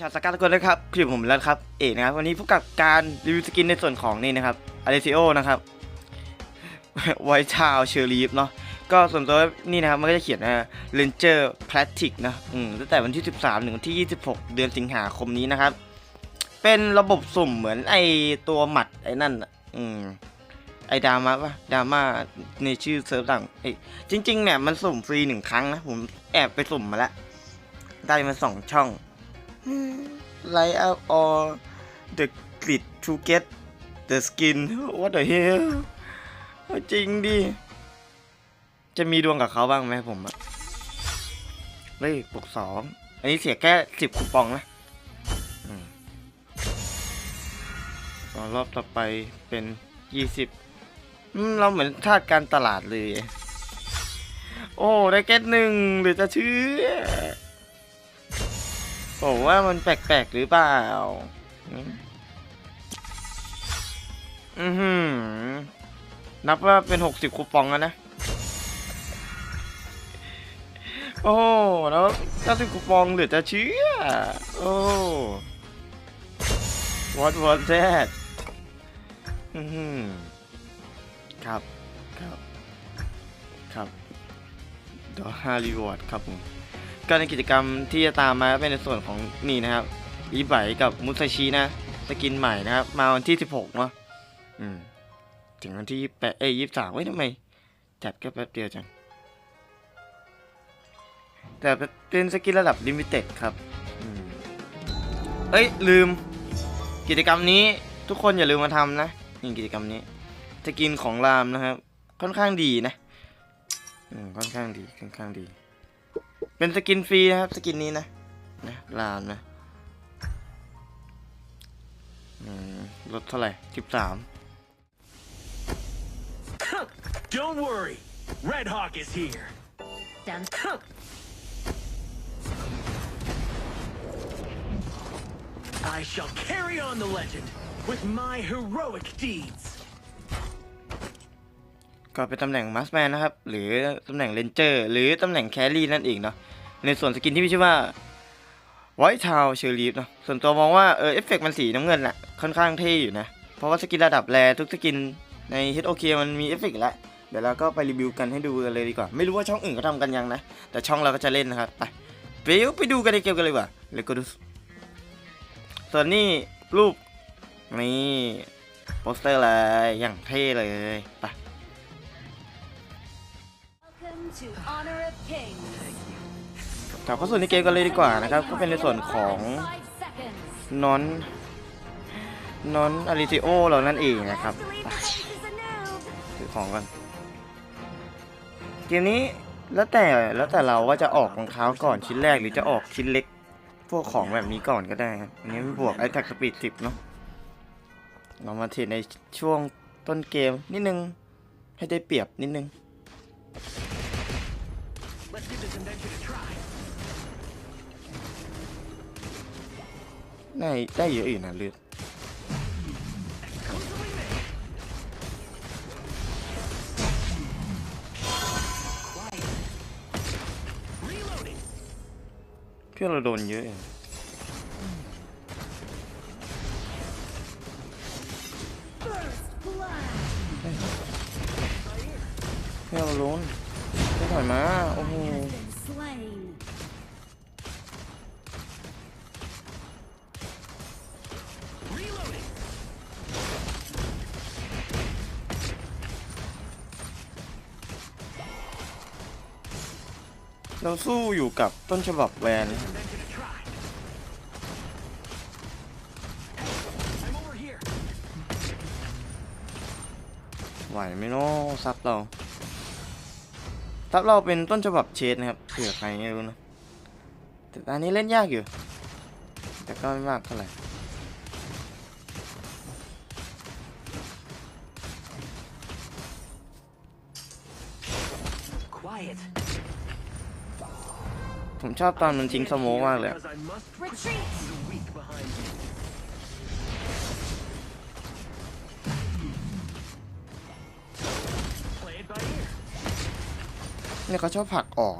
ชาสกัดทุกคนนะครับคลิปผมแล้วครับ เอกนะครับ วันนี้พบกับการรีวิวสกินในส่วนของนี่นะครับอ l เลซิโอนะครับ ไวท์ชาวเชอร์ลีฟเนาะ ก็ส่วนตัวนี่นะครับ มันก็จะเขียนนะเรนเจอร์พลาสติกนะ อืม ตั้งแต่วันที่ 13 ถึงวันที่ 26 เดือนสิงหาคมนี้นะครับ เป็นระบบสุ่มเหมือนไอตัวหมัดไอ้นั่น อืม ไอดามาปะดามาในชื่อเซิร์ฟต่างเอ้ยจริง ๆ เนี่ย มันสุ่มฟรีหนึ่งครั้งนะ ผมแอบไปสุ่มมาแล้ว ได้มาสองช่อง Light up all the grid to get the skin what the hell จริงดิ จะมีดวงกับเขาบ้างไหมผมอะเฮ้ยปกสองอันนี้เสียแค่สิบคูปองนะอืมต่อรอบต่อไปเป็นยี่สิบเราเหมือนทาสการตลาดเลย โอ้ ได้แค่หนึ่งหรือจะเชื่อ ผมว่ามันแปลกๆหรือเปล่าอืมอือหือ นับว่าเป็นหกสิบคูปองแล้วนะ โอ้แล้วเก้าสิบคูปองเหลือจะเชื่อ โอ้ what was that อือหือ ครับ ครับ ครับดอห้ารีวอร์ดครับผม ก็ในกิจกรรมที่จะตามมาเป็นในส่วนของนี่นะครับอีไบกับมุซาชินะสกินใหม่นะครับ มาวันที่ 16เนาะอืม ถึงวันที่แปดเอ้ยยี่สามเฮ้ยทำไมจัดแค่แป๊บเดียวจัง แต่เป็นสกินระดับลิมิเต็ดครับอืมเอ้ย ลืม กิจกรรมนี้ทุกคนอย่าลืมมาทำนะนี่กิจกรรมนี้สกินของรามนะครับ ค่อนข้างดีนะ อืม ค่อนข้างดี ค่อนข้างดี เป็นสกินฟรีนะครับ สกินนี้นะ นะลามนะอืมลดเท่าไหร่สิบสาม Don't worry, Red Hawk is here. Done. I shall carry on the legend with my heroic deeds. ก็เป็นตำแหน่งมัสแมนนะครับ หรือตำแหน่งเลนเจอร์หรือตำแหน่งแครี่นั่นเองเนาะในส่วนสกินที่มีชื่อว่าไวท์ทาวเชอร์ลีฟเนาะส่วนตัวมองว่าเออเอฟเฟกมันสีน้ำเงินแหละค่อนข้างเท่อยู่นะ เพราะว่าสกินระดับแรทุกสกินใน HOK มันมีเอฟเฟกต์แล้ว เดี๋ยวเราก็ไปรีวิวกันให้ดูกันเลยดีกว่า ไม่รู้ว่าช่องอื่นเขาทำกันยังนะ แต่ช่องเราก็จะเล่นนะครับ ไปไปดูไปดูกันในเกมกันเลยว่าเลยก็ดูส่วนนี้รูปนี่โปสเตอร์เลยอย่างเท่เลยไป to Honor of Kings. กลับเข้าสู่ในเกมกันเลยดีกว่านะครับ ก็เป็นในส่วนของนอนนอนอาริซิโอเรานั่นเองนะครับซื้อของกันเกมนี้แล้วแต่แล้วแต่เราว่าจะออกรองเท้าก่อนชิ้นแรกหรือจะออกชิ้นเล็ก พวกของแบบนี้ก่อนก็ได้ครับอันนี้บวกไอแท็กสปีดสิบเนาะเรามาเทรดในช่วงต้นเกมนิดนึง ให้ได้เปรียบนิดนึง ได้ได้เยอะอยู่นะเลือดเพื่อนเราโดนเยอะเองเพื่อนเราโดนเพื่ถอยมา โอ้โห เราสู้อยู่กับต้นฉบับแวนไหวไหมเนาะซับเราซับเราเป็นต้นฉบับเชดนะครับเผื่อใครไม่รู้นะแต่ตอนนี้เล่นยากอยู่ แต่ก็ไม่มากเท่าไหร่ ผมชอบตอนมันทิ้งสโมกมากเลยเนี่ยเขาชอบผลักออก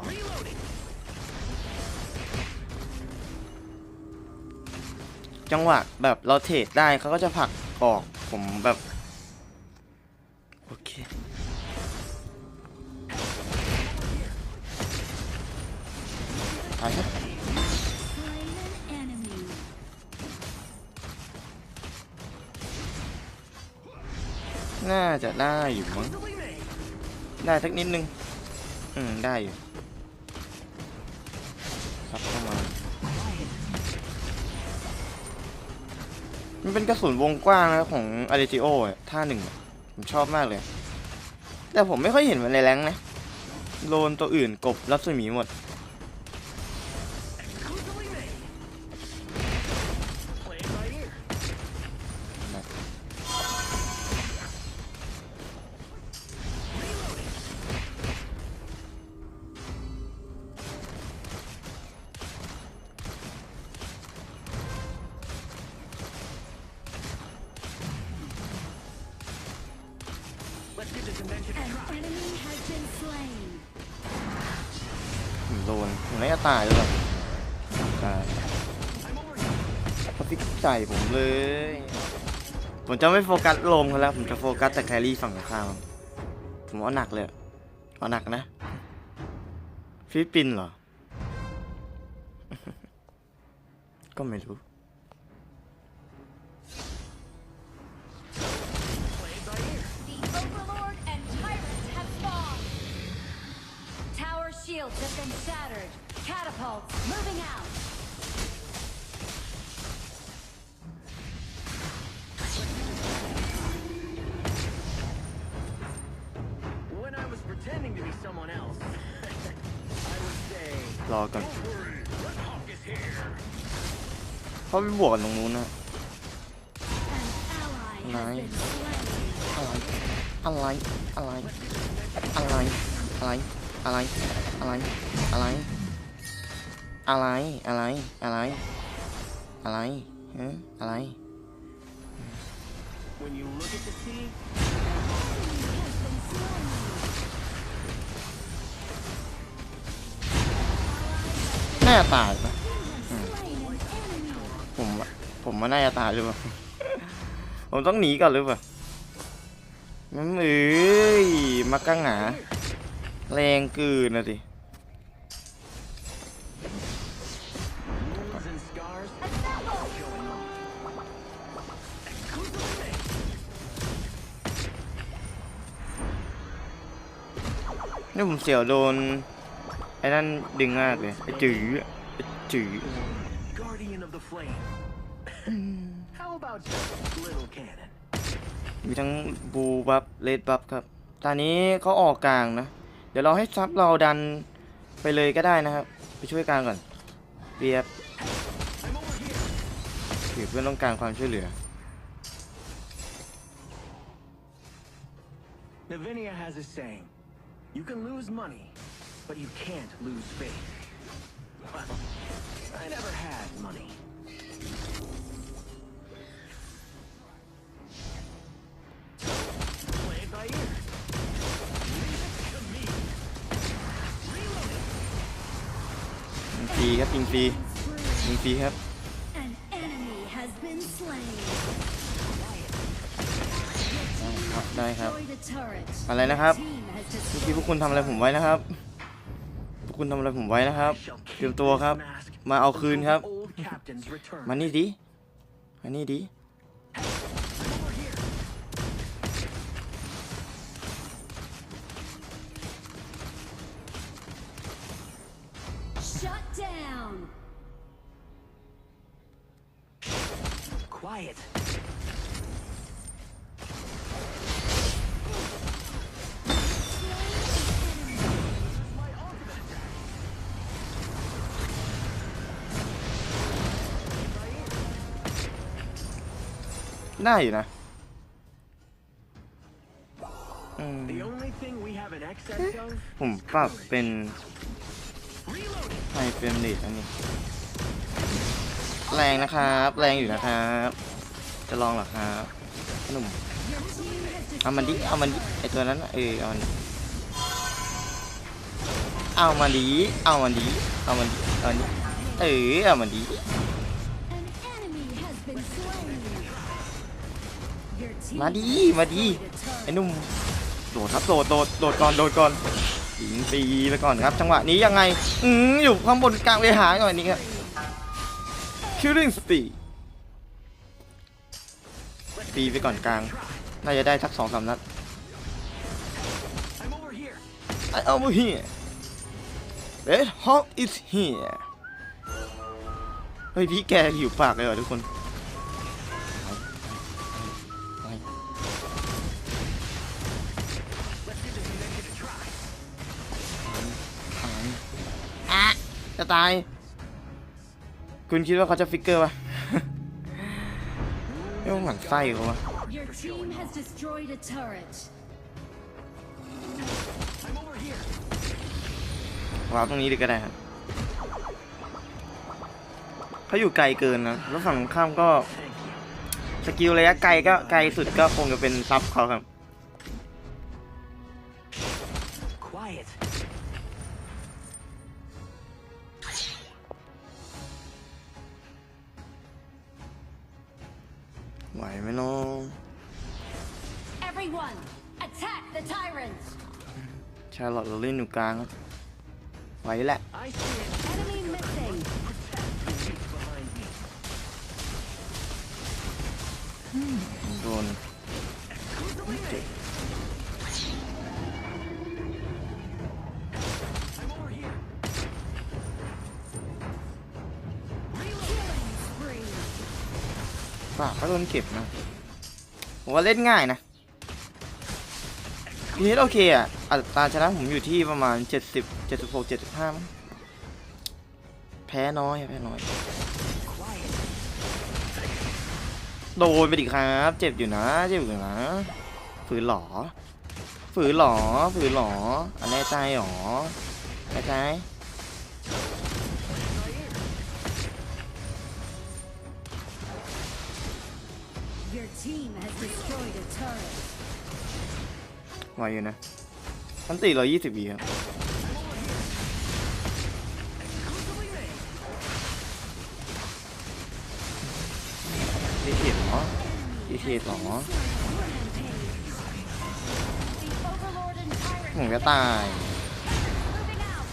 จังหวะแบบเราเทรดได้เขาก็จะผลักออกผมแบบ โอเค ตายครับน่าจะได้อยู่มั้งได้สักนิดนึง อืม ได้อยู่ครับเข้ามา มันเป็นกระสุนวงกว้างนะของอาริจิโอท่าหนึ่ง ผมชอบมากเลย แต่ผมไม่ค่อยเห็นมันในแรงนะ โลนตัวอื่นกบรัศมีหมด โลนผมน่าจะตายหรอเล่าตายเขาพิกใจผมเลย ผมจะไม่โฟกัสลมเขาแล้ว ผมจะโฟกัสแต่แครี่ฝั่งข้ามผมว่าหนักเลยอะเอาหนักนะ ฟิลิปปินส์เหรอ ก็ไม่รู้ shields have been shattered. Catapults moving out. When I was pretending to be someone else, I would say, รอก่อน Don't worry, Red Hawk is here. เขาไปบวกกันตรงนู้นนะ An ally has Nice. been slain. อะไร อะไร อะไร อะไร อะไร อะไร อะไร อะไร อะไร อะไร อะไรเอออะไร When you look at the sea, Has been slain. น่าจะตายปะ Slain an enemy. ผมอะผมว่าน่าจะตายหรือเปล่า ผมต้องหนีก่อนหรือเปล่ามันเอ้ย มากังหา แรงเกินนะสิ นี่ผมเสียวโดนไอ้นั่นดึงมากเลยไอ้จื๋อไอ้จื๋อ Guardian of the Flame. How about just little cannon? มีทั้งบูบัฟเลดบัฟครับ ตอนนี้เขาออกกลางนะ เดี๋ยวเราให้ซับเราดันไปเลยก็ได้นะครับ ไปช่วยกลางก่อนเรียบ I'm over here. ถือเพื่อนต้องการความช่วยเหลือ Navinia has a saying. You can lose money, but you can't lose faith. Well, I never had money. Play it by ear. Leave it to me. Reloading. ยิงฟรีครับยิงฟรี Spree. ยิงฟรีครับ ครับได้ครับ Destroy the turret. อะไรนะครับ Team has เมื่อกี้ destroyed พวกคุณทำอะไรผมไว้นะครับ พวกคุณทำอะไรผมไว้นะครับ I shall เตรียม keep ตัว this ครับ mask มาเอาคืนครับ until the old captains return. มานี่ดิมานี่ดิ ได้อยู่นะอืม The only thing we have an excess of ผมปรับเป็น reloading. ไฮเฟรมเรทอันนี้ แรงนะครับ แรงอยู่นะครับ จะลองเหรอครับหนุ่ม Your team has เอามันดิ destroyed เอามันดิไอตัวนั้นน่ะเออเอามันดิเอามันดิเอามันดิเอามันดิเอามันดิเออเอามันดิ มาดีมาดีไอ้นุ่มโดดครับโดดโดดโดดก่อนโดดก่อนยิงตีไปก่อนครับ จังหวะนี้ยังไงอืมอยู่ข้างบนกลางเวหาก่อนนี้ครับ killing spree ตีไปก่อนกลาง น่าจะได้สักสองสามนัด I'm over here. I over here Red Hawk is here เฮ้ยพี่แกหิวปากเลยเหรอทุกคน จะตาย คุณคิดว่าเขาจะฟิกเกอร์ปะไม่ว่าหมันไส้เขาวะ Your team has destroyed a turret. I'm over here. วางตรงนี้ดีก็ได้ครับเขาอยู่ไกลเกินนะ แล้วฝั่งตรงข้ามก็ Thank you. สกิลระยะไกลก็ไกลสุดก็คงจะเป็นซับเขาครับ ไหวไหมน้อง Everyone, attack the tyrants. ชาลอตเราเล่นอยู่กลางครับไหวแหละ I see it. Enemy missing. Behind me. โดน ปากก็โดนเก็บนะผมว่าเล่นง่ายนะพีเอสโอเคอะอัตราชนะผมอยู่ที่ประมาณ 70 76 75มั้งแพ้น้อยแพ้น้อย โดนไปดิครับ เจ็บอยู่นะเจ็บอยู่นะฝืนหรอฝืนหรอฝืนหรออันแน่ใจหรอแน่ใจ ไหวอยู่นะมันตีร้อยยี่สิบวีครับดีเทียหรอดีเทียหรอ Rampage. The overlord and tyrant ผมจะตาย moving out.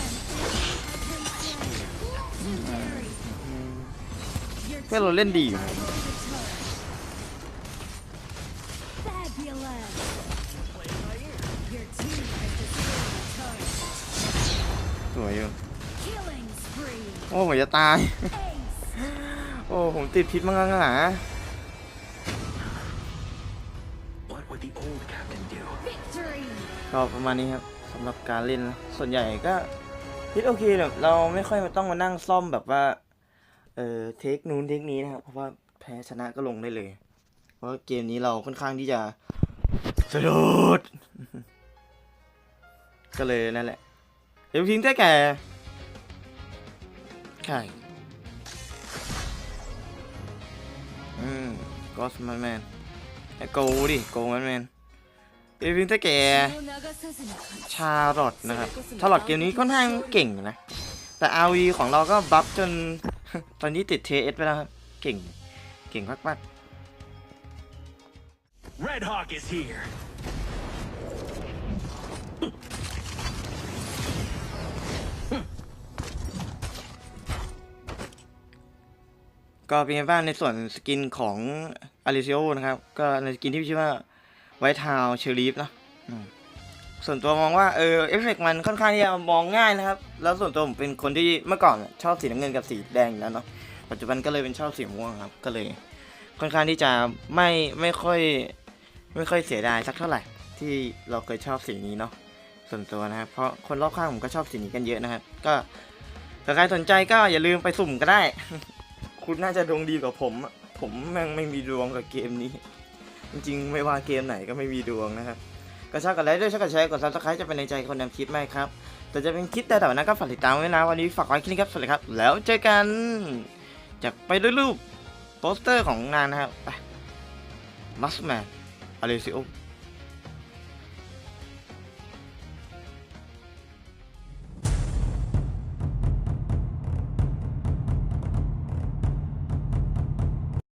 An enemy has been slain. Your เพื่อนเราเล่นดีอยู่ ผมจะตาย Ace. โอ้ผมติดพิษมั้งหนา What would the old captain do? Victory. ก็ประมาณนี้ครับสำหรับการเล่นนะส่วนใหญ่ก็พิษโอเคแบบเราไม่ค่อยมาต้องมานั่งซ่อมแบบว่า เออเทคนู้นเทคนี้นะครับ เพราะว่าแพ้ชนะก็ลงได้เลย เพราะว่าเกมนี้เราค่อนข้างที่จะสะดุดก็เลยนั่นแหละเดี๋ยวทิ้งได้แก่ ใช่ อืมก็สมันแมนไอ้โกดิโกมันแมนเดี๋ยวทิ้งได้แก่ชาร์ลอตนะครับชาร์ลอตเกมนี้ค่อนข้างเก่งนะ แต่ RV ของเราก็บัฟจน ตอนนี้ติดเทสไปแล้วครับ เก่ง เก่งมาก Red Hawk is here. ก็เป็นไงบ้างในส่วนสกินของอ l ิ c ิโอนะครับ ก็ในสกินที่ชื่อว่าไวท์ทาวเชอรีฟนะส่วนตัวมองว่าเออเอฟเฟกมันค่อนข้างที่จะมองง่ายนะครับ แล้วส่วนตัวผมเป็นคนที่เมื่อก่อนชอบสีน้ำเงินกับสีแดงแล้วเนาะปัจจุบันก็เลยเป็นชอบสีม่วงครับ ก็เลย ค่อนข้างที่จะไม่ไม่ค่อย ไม่ค่อยเสียดายสักเท่าไหร่ ที่เราเคยชอบสีนี้เนาะส่วนตัวนะครับ เพราะคนรอบข้างผมก็ชอบสีนี้กันเยอะนะครับ ก็ถ้าใครสนใจก็อย่าลืมไปสุ่มก็ได้ คุณน่าจะดวงดีกว่าผมอะผมแม่งไม่มีดวงกับเกมนี้ จริงๆ ไม่ว่าเกมไหนก็ไม่มีดวงนะครับก็ชอบกันไลค์ด้วยชอบกันแชร์กดซับสไครต์จะเป็นในใจคนนำคลิปไหมครับ แต่จะเป็นคลิปแต่แต่วันนั้นก็ฝากติดตามไว้นะ วันนี้ฝากไว้ค่นี้ครับ สวัสดีครับ แล้วเจอกัน จากไปด้วยรูปโปสเตอร์ของงานนะครับมัสแมนอเลซิโอ